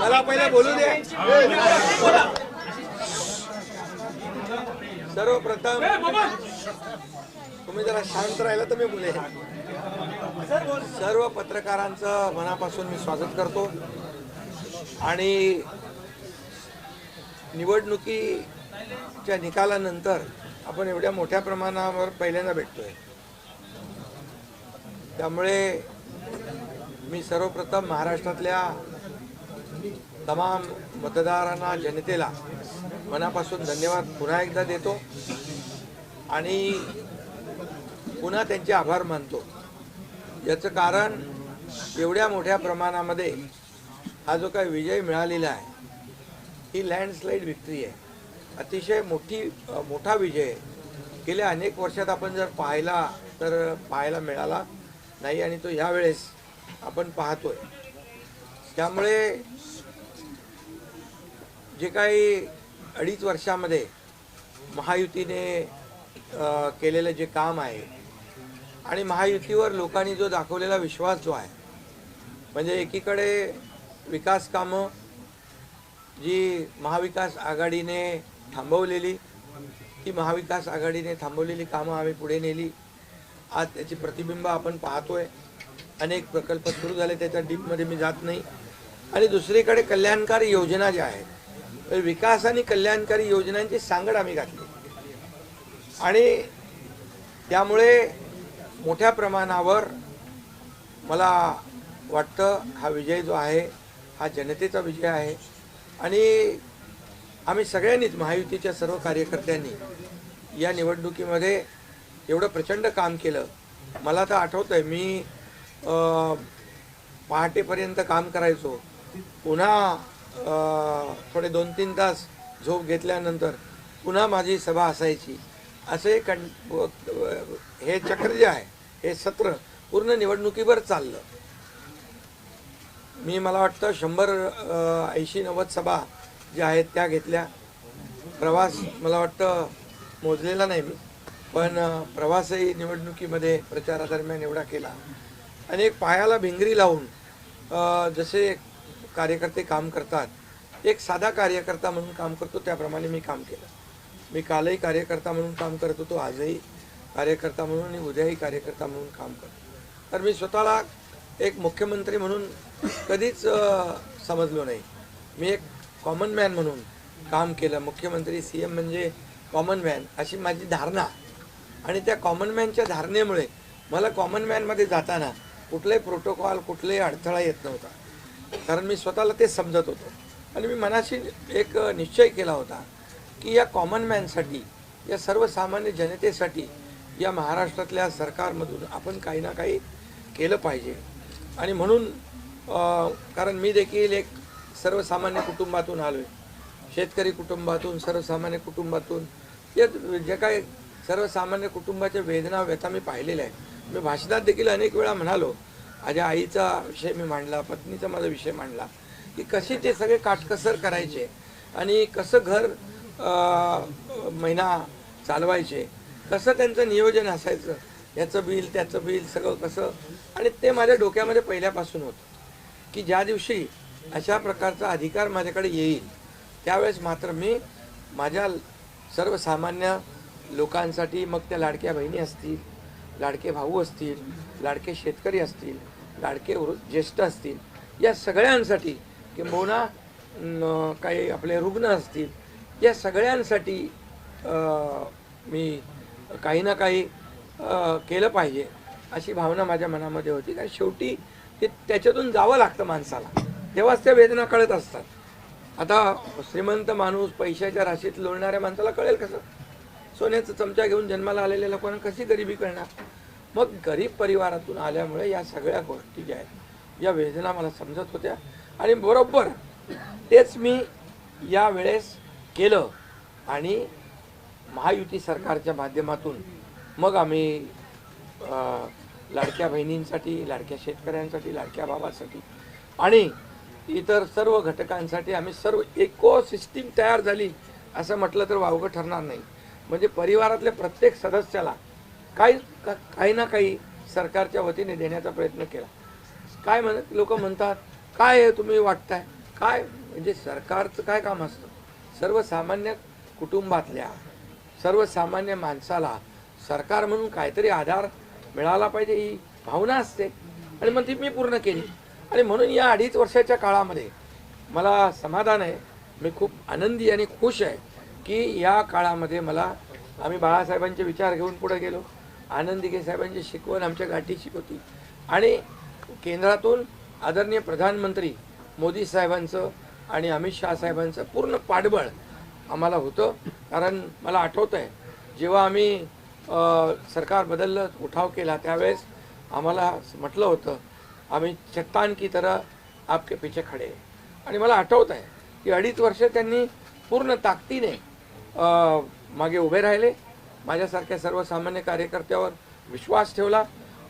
मला पहिला बोलू दे. सर्वप्रथम तुम्ही जरा शांत राहिला तर मी बोले सर्व पत्रकारांचं मनापासून मी स्वागत करतो. आणि निवडणुकीच्या निकालानंतर आपण एवढ्या मोठ्या प्रमाणावर पहिल्यांदा भेटतोय. त्यामुळे मी सर्वप्रथम महाराष्ट्रातल्या तमाम मतदारांना जनतेला मनापासून धन्यवाद पुन्हा एकदा देतो आणि पुन्हा त्यांचे आभार मानतो. याचं कारण एवढ्या मोठ्या प्रमाणामध्ये हा जो काही विजय मिळालेला आहे ही लँडस्लाईड विक्ट्री आहे. अतिशय मोठी मोठा विजय. गेल्या अनेक वर्षात आपण जर पाहिला तर पाहायला मिळाला नाही आणि तो ह्यावेळेस आपण पाहतोय. त्यामुळे जे काही अडीच वर्षामध्ये महायुतीने केलेलं जे काम आहे आणि महायुतीवर लोकांनी जो दाखवलेला विश्वास जो आहे म्हणजे एकीकडे विकास कामं जी महाविकास आघाडीने थांबवलेली. ती महाविकास आघाडीने थांबवलेली कामं आम्ही पुढे नेली. आज त्याची प्रतिबिंब आपण पाहतोय. अनेक प्रकल्प सुरू झाले त्याच्या डीपमध्ये मी जात नाही. आणि दुसरीकडे कल्याणकारी योजना ज्या आहेत विकास आणि कल्याणकारी योजनांची सांगड आम्ही घातली. आणि त्यामुळे मोठ्या प्रमाणावर मला वाटतं हा विजय जो आहे हा जनतेचा विजय आहे. आणि आम्ही सगळ्यांनीच महायुतीच्या सर्व कार्यकर्त्यांनी या निवडणुकीमध्ये एवढं प्रचंड काम केलं. मला तर आठवतं आहे मी पहाटेपर्यंत काम करायचो. पुन्हा थोडे दोन तीन तास झोप घेतल्यानंतर पुन्हा माझी सभा असायची. असे कं हे चक्र जे आहे हे सत्र पूर्ण निवडणुकीवर चाललं. मी मला वाटतं शंभर ऐंशी नव्वद सभा ज्या आहेत त्या घेतल्या. प्रवास मला वाटतं मोजलेला नाही मी पण प्रवासही निवडणुकीमध्ये प्रचारादरम्यान एवढा केला. आणि एक पायाला भिंगरी लावून जसे कार्यकर्ते काम करतात एक साधा कार्यकर्ता म्हणून काम करतो त्याप्रमाणे मी काम केलं. मी कालही कार्यकर्ता म्हणून काम करत होतो आजही कार्यकर्ता म्हणून आणि उद्याही कार्यकर्ता म्हणून काम करतो. तर मी स्वतःला एक मुख्यमंत्री म्हणून कधीच समजलो नाही. मी एक कॉमन मॅन म्हणून काम केलं. मुख्यमंत्री सी एम म्हणजे कॉमन मॅन अशी माझी धारणा. आणि त्या कॉमन मॅनच्या धारणेमुळे मला कॉमन मॅनमध्ये जाताना कुठलाही प्रोटोकॉल कुठलाही अडथळा येत नव्हता. कारण मी स्वतःला ते समजत होतो. आणि मी मनाशी एक निश्चय केला होता की या कॉमन मॅनसाठी या सर्वसामान्य जनतेसाठी या महाराष्ट्रातल्या सरकारमधून आपण काही ना काही केलं पाहिजे. आणि म्हणून कारण मी देखील एक सर्वसामान्य कुटुंबातून आलो आहे शेतकरी कुटुंबातून सर्वसामान्य कुटुंबातून. या जे काही सर्वसामान्य कुटुंबाच्या वेदना व्यथा मी पाहिलेल्या आहेत. मी भाषणात देखील अनेक वेळा म्हणालो माझ्या आईचा विषय मी मांडला पत्नीचा माझा विषय मांडला की कशी ते सगळे काटकसर करायचे आणि कसं घर महिना चालवायचे कसं त्यांचं नियोजन असायचं याचं बिल त्याचं बिल सगळं कसं आणि ते माझ्या डोक्यामध्ये पहिल्यापासून होतं की ज्या दिवशी अशा प्रकारचा अधिकार माझ्याकडे येईल. त्यावेळेस मात्र मी माझ्या सर्वसामान्य लोकांसाठी मग त्या लाडक्या बहिणी असतील लाडके भाऊ असतील लाडके शेतकरी असतील लाडके वृ- ज्येष्ठ असतील या सगळ्यांसाठी किंबहुना काही आपले रुग्ण असतील या सगळ्यांसाठी मी काही ना काही केलं पाहिजे अशी भावना माझ्या मनामध्ये होती. कारण शेवटी ते त्याच्यातून जावं लागतं माणसाला. तेव्हाच त्या वेदना कळत असतात. आता श्रीमंत माणूस पैशाच्या राशीत लोळणाऱ्या माणसाला कळेल कसं? सोन्याचा चमचा घेऊन जन्माला आलेल्या लोकांना कशी गरिबी कळणार मग गरीब परिवारातून आल्यामुळे या सगळ्या गोष्टी ज्या आहेत या वेदना मला समजत होत्या. आणि बरोबर तेच मी या वेळेस केलं. आणि महायुती सरकारच्या माध्यमातून मग आम्ही लाडक्या बहिणींसाठी लाडक्या शेतकऱ्यांसाठी लाडक्या बाबासाठी आणि इतर सर्व घटकांसाठी आम्ही सर्व इको सिस्टीम तयार झाली असं म्हटलं तर वावगं ठरणार नाही. म्हणजे परिवारातल्या प्रत्येक सदस्याला काही काही ना काही सरकारच्या वतीने देण्याचा प्रयत्न केला. काय म्हण लोक म्हणतात काय आहे तुम्ही वाटताय? काय म्हणजे सरकारचं काय काम असतं? सर्वसामान्य कुटुंबातल्या सर्वसामान्य माणसाला सरकार म्हणून काहीतरी आधार मिळाला पाहिजे ही भावना असते. आणि मग ती मी पूर्ण केली. आणि म्हणून या अडीच वर्षाच्या काळामध्ये मला समाधान आहे. मी खूप आनंदी आणि खुश आहे की या काळामध्ये मला आम्ही बाळासाहेबांचे विचार घेऊन पुढे गेलो. आनंदिके साहेबांची शिकवण आमच्या गाठीशी शिकवती आणि केंद्रातून आदरणीय प्रधानमंत्री मोदी साहेबांचं आणि अमित शहा साहेबांचं पूर्ण पाठबळ आम्हाला होतं. कारण मला आठवतं आहे जेव्हा आम्ही सरकार बदललं उठाव केला त्यावेळेस आम्हाला म्हटलं होतं आम्ही चट्टान की तरह आपके पीछे खडे आणि मला आठवत आहे की अडीच वर्ष त्यांनी पूर्ण ताकदीने मागे उभे राहिले. माझ्यासारख्या सर्वसामान्य कार्यकर्त्यावर विश्वास ठेवला.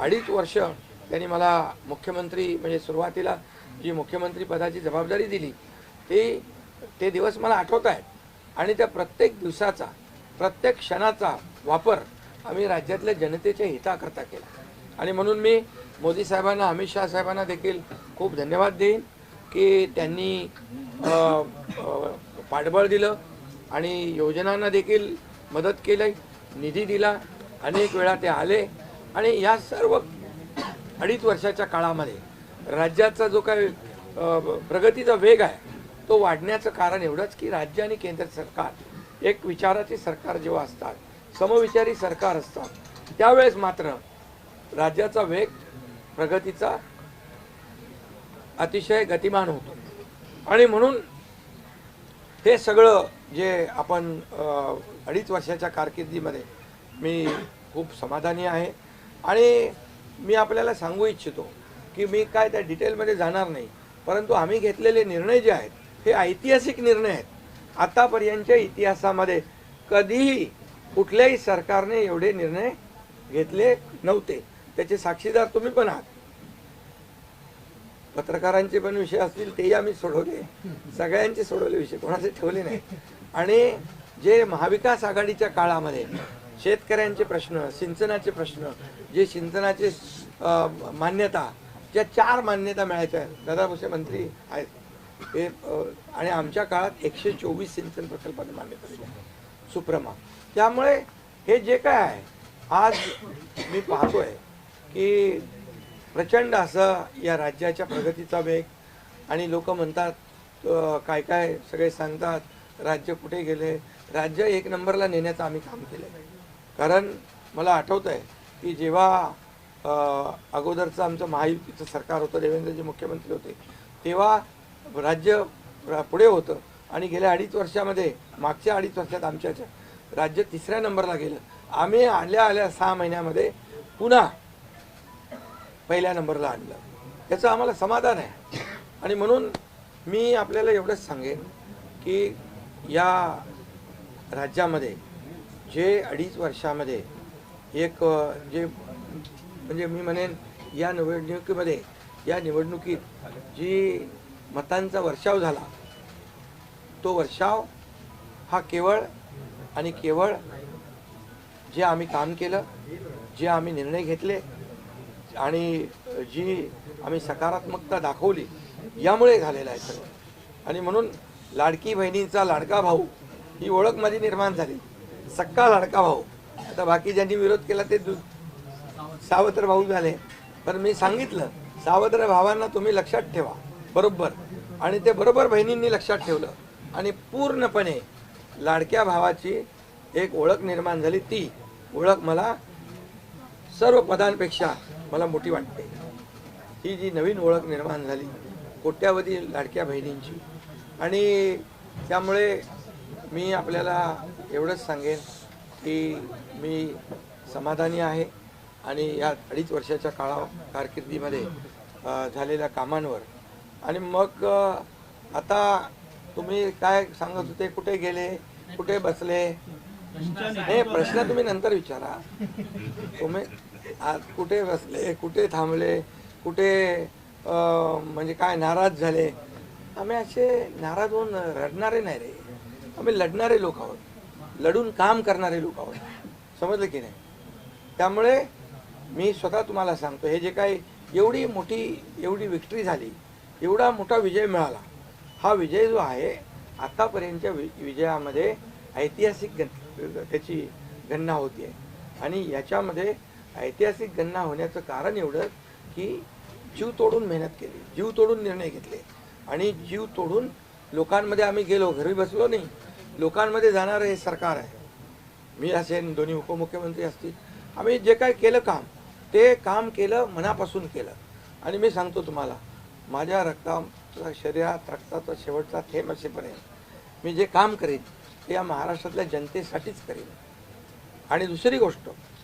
अडीच वर्ष त्यांनी मला मुख्यमंत्री म्हणजे सुरुवातीला जी मुख्यमंत्री पदाची जबाबदारी दिली ती ते दिवस मला आठवत आहेत. आणि त्या प्रत्येक दिवसाचा प्रत्येक क्षणाचा वापर आम्ही राज्यातल्या जनतेच्या हिताकरता केला. आणि म्हणून मी मोदी साहेबांना अमित शहा साहेबांना देखील खूप धन्यवाद देईन की त्यांनी पाठबळ दिलं आणि योजनांना देखील मदत केली निधी दिला अनेक वेळा ते आले. आणि या सर्व अडीच वर्षाच्या काळामध्ये राज्याचा जो काही प्रगतीचा वेग आहे तो वाढण्याचं कारण एवढंच की राज्य आणि केंद्र सरकार एक विचाराचे सरकार जेव्हा असतात समविचारी सरकार असतात त्यावेळेस मात्र राज्याचा वेग प्रगतीचा अतिशय गतिमान होतो. आणि म्हणून हे सगळं जे आपण अडीच वर्षाच्या कारकिर्दीमध्ये मी खूप समाधानी आहे. आणि मी आपल्याला सांगू इच्छितो की मी काय त्या डिटेलमध्ये जाणार नाही. परंतु आम्ही घेतलेले निर्णय जे आहेत हे ऐतिहासिक निर्णय आहेत. आतापर्यंतच्या इतिहासामध्ये कधीही कुठल्याही सरकारने एवढे निर्णय घेतले नव्हते. त्याचे साक्षीदार तुम्ही पण आहात. पत्रकारांचे पण विषय असतील तेही आम्ही सोडवले. सगळ्यांचे सोडवले विषय कोणाचे ठेवले नाही. आणि जे महाविकास आघाडीच्या काळामध्ये शेतकऱ्यांचे प्रश्न सिंचनाचे प्रश्न जे सिंचनाचे मान्यता ज्या चार मान्यता मिळायच्या दादा भुसे मंत्री आहेत हे आणि आमच्या काळात एकशे चोवीस सिंचन प्रकल्पाने मान्यता दिली सुप्रमा. त्यामुळे हे जे काय आहे आज मी पाहतोय की प्रचंड असं या राज्याच्या प्रगतीचा वेग. आणि लोक म्हणतात काय काय सगळे सांगतात राज्य कुठे गेले? राज्य एक नंबरला नेण्याचं आम्ही काम केलं कारण मला आठवत आहे की जेव्हा अगोदरचं आमचं महायुतीचं सरकार होतं देवेंद्रजी मुख्यमंत्री होते तेव्हा राज्य पुढे होतं. आणि गेल्या अडीच वर्षामध्ये मागच्या अडीच वर्षात आमच्या राज्य तिसऱ्या नंबरला गेलं. आम्ही आल्या आल्या सहा महिन्यामध्ये पुन्हा पहिल्या नंबरला आणलं. याचं आम्हाला समाधान आहे. आणि म्हणून मी आपल्याला एवढंच सांगेन की या राज्यामध्ये जे अडीच वर्षामध्ये एक जे म्हणजे मी म्हणेन या निवडणुकीमध्ये या निवडणुकीत जी मतांचा वर्षाव झाला तो वर्षाव हा केवळ आणि केवळ जे आम्ही काम केलं जे आम्ही निर्णय घेतले आणि जी आम्ही सकारात्मकता दाखवली यामुळे झालेलं आहे सगळं. आणि म्हणून लाडकी बहिणीचा लाडका भाऊ ही ओळख माझी निर्माण झाली. सक्का लाडका भाऊ. आता बाकी ज्यांनी विरोध केला ते दु सावत्र भाऊ झाले. पण मी सांगितलं सावत्र भावांना तुम्ही लक्षात ठेवा. बरोबर. आणि ते बरोबर बहिणींनी लक्षात ठेवलं. आणि पूर्णपणे लाडक्या भावाची एक ओळख निर्माण झाली. ती ओळख मला सर्व पदांपेक्षा मला मोठी वाटते. ही जी नवीन ओळख निर्माण झाली कोट्यावधी लाडक्या बहिणींची. आणि त्यामुळे मी आपल्याला एवढंच सांगेन की मी समाधानी आहे आणि या अडीच वर्षाच्या काळा कारकिर्दीमध्ये झालेल्या कामांवर. आणि मग आता तुम्ही काय सांगत होते कुठे गेले कुठे बसले? हे प्रश्न तुम्ही नंतर विचारा. तुम्ही आज कुठे बसले कुठे थांबले कुठे म्हणजे काय नाराज झाले? आम्ही असे नाराज होऊन रडणारे नाही रे. आम्ही लढणारे लोक आहोत. लढून काम करणारे लोक आहोत. समजलं की नाही? त्यामुळे मी स्वतः तुम्हाला सांगतो हे जे काही एवढी मोठी एवढी विक्ट्री झाली एवढा मोठा विजय मिळाला हा विजय जो आहे आत्तापर्यंतच्या वि विजयामध्ये ऐतिहासिक गण त्याची गणना होती आहे आणि याच्यामध्ये ऐतिहासिक गणना होण्याचं कारण एवढं की जीव तोडून मेहनत केली जीव तोडून निर्णय घेतले. आणि जीव तोडून लोकांमध्ये आम्ही गेलो घरी बसलो नाही. लोकांमध्ये जाणारं हे सरकार आहे. मी असेन दोन्ही उपमुख्यमंत्री असतील. आम्ही जे काय केलं काम ते काम केलं मनापासून केलं. आणि मी सांगतो तुम्हाला माझ्या रक्ताचा शरीरात रक्ताचा शेवटचा थेंब असेपर्यंत मी जे काम करेन ते या महाराष्ट्रातल्या जनतेसाठीच करेन. आणि दुसरी गोष्ट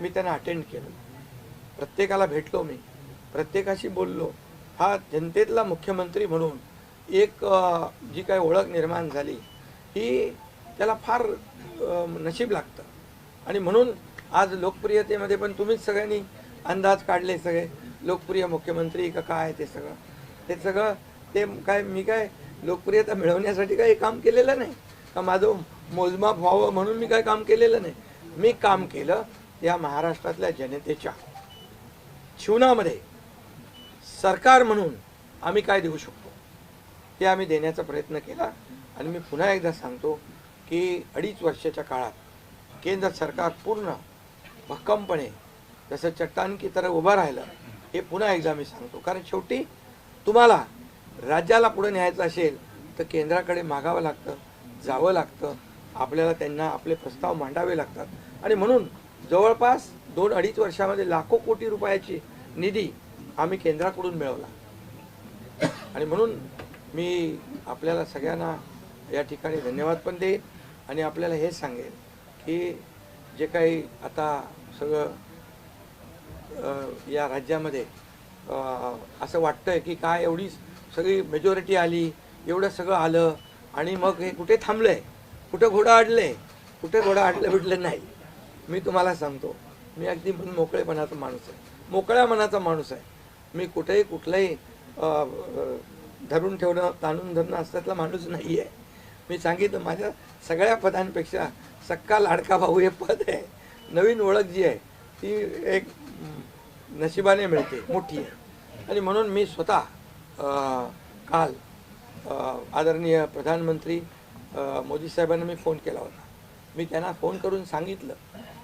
मी त्यांना अटेंड केलं. प्रत्येकाला भेटलो मी. प्रत्येकाशी बोललो. हा जनतेतला मुख्यमंत्री म्हणून एक जी काही ओळख निर्माण झाली ही त्याला फार नशीब लागतं. आणि म्हणून आज लोकप्रियतेमध्ये पण तुम्हीच सगळ्यांनी अंदाज काढले सगळे. लोकप्रिय मुख्यमंत्री का काय ते सगळं. ते सगळं ते काय मी काय लोकप्रियता मिळवण्यासाठी काही काम केलेलं नाही? का माझं मोजमाप व्हावं म्हणून मी काय काम केलेलं नाही? मी काम केलं या महाराष्ट्रातल्या जनतेच्या जीवनामध्ये सरकार म्हणून आम्ही काय देऊ शकतो ते आम्ही देण्याचा प्रयत्न केला. आणि मी पुन्हा एकदा सांगतो की अडीच वर्षाच्या काळात केंद्र सरकार पूर्ण भक्कमपणे जसं चट्टान की उभं राहिलं हे पुन्हा एकदा मी सांगतो. कारण शेवटी तुम्हाला राज्याला पुढे न्यायचं असेल तर केंद्राकडे मागावं लागतं जावं लागतं. आपल्याला त्यांना आपले प्रस्ताव मांडावे लागतात. आणि म्हणून जवळपास दोन अडीच वर्षामध्ये लाखो कोटी रुपयाची निधी आम्ही केंद्राकडून मिळवला. आणि म्हणून मी आपल्याला सगळ्यांना या ठिकाणी धन्यवाद पण देईन आणि आपल्याला हे सांगेन की जे काही आता सगळं या राज्यामध्ये असं असं वाटतंय की काय एवढी सगळी मेजॉरिटी आली एवढं सगळं आलं आणि मग हे कुठे थांबलंय? कुठं घोडं अडलंय कुठे घोडं अडलं बिडलं नाही. मी तुम्हाला सांगतो मी अगदी मोकळेपणाचा माणूस आहे. मोकळ्या मनाचा माणूस आहे. मी कुठेही कुठलंही धरून ठेवणं ताणून धरणं असल्यातला माणूस नाही आहे. मी सांगितलं माझ्या सगळ्या पदांपेक्षा सक्का लाडका भाऊ हे पद आहे. नवीन ओळख जी आहे ती एक नशिबाने मिळते मोठी आहे. आणि म्हणून मी स्वतः काल आदरणीय प्रधानमंत्री मोदी साहेबांना मी फोन केला होता. मी त्यांना फोन करून सांगितलं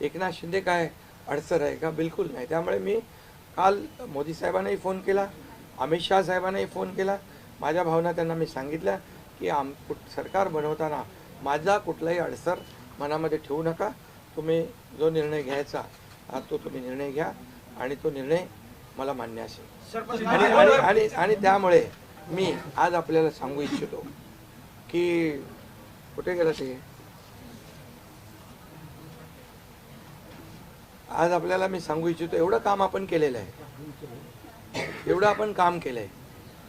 एकनाथ शिंदे काय अडचण आहे का? बिलकुल नाही. त्यामुळे मी काल मोदी साहेबांनाही फोन केला अमित शाह साहेबांनाही फोन केला. माझ्या भावना त्यांना मी सांगितल्या की आम कुठ सरकार बनवताना माझा कुठलाही अडसर मनामध्ये ठेवू नका. तुम्ही जो निर्णय घ्यायचा तो तुम्ही निर्णय घ्या आणि तो निर्णय मला मान्य असेल. आणि आणि त्यामुळे मी आज आपल्याला सांगू इच्छितो की कुठे गेला ते? आज आपल्याला मी सांगू इच्छितो एवढं काम आपण केलेलं आहे. एवढं आपण काम केलंय.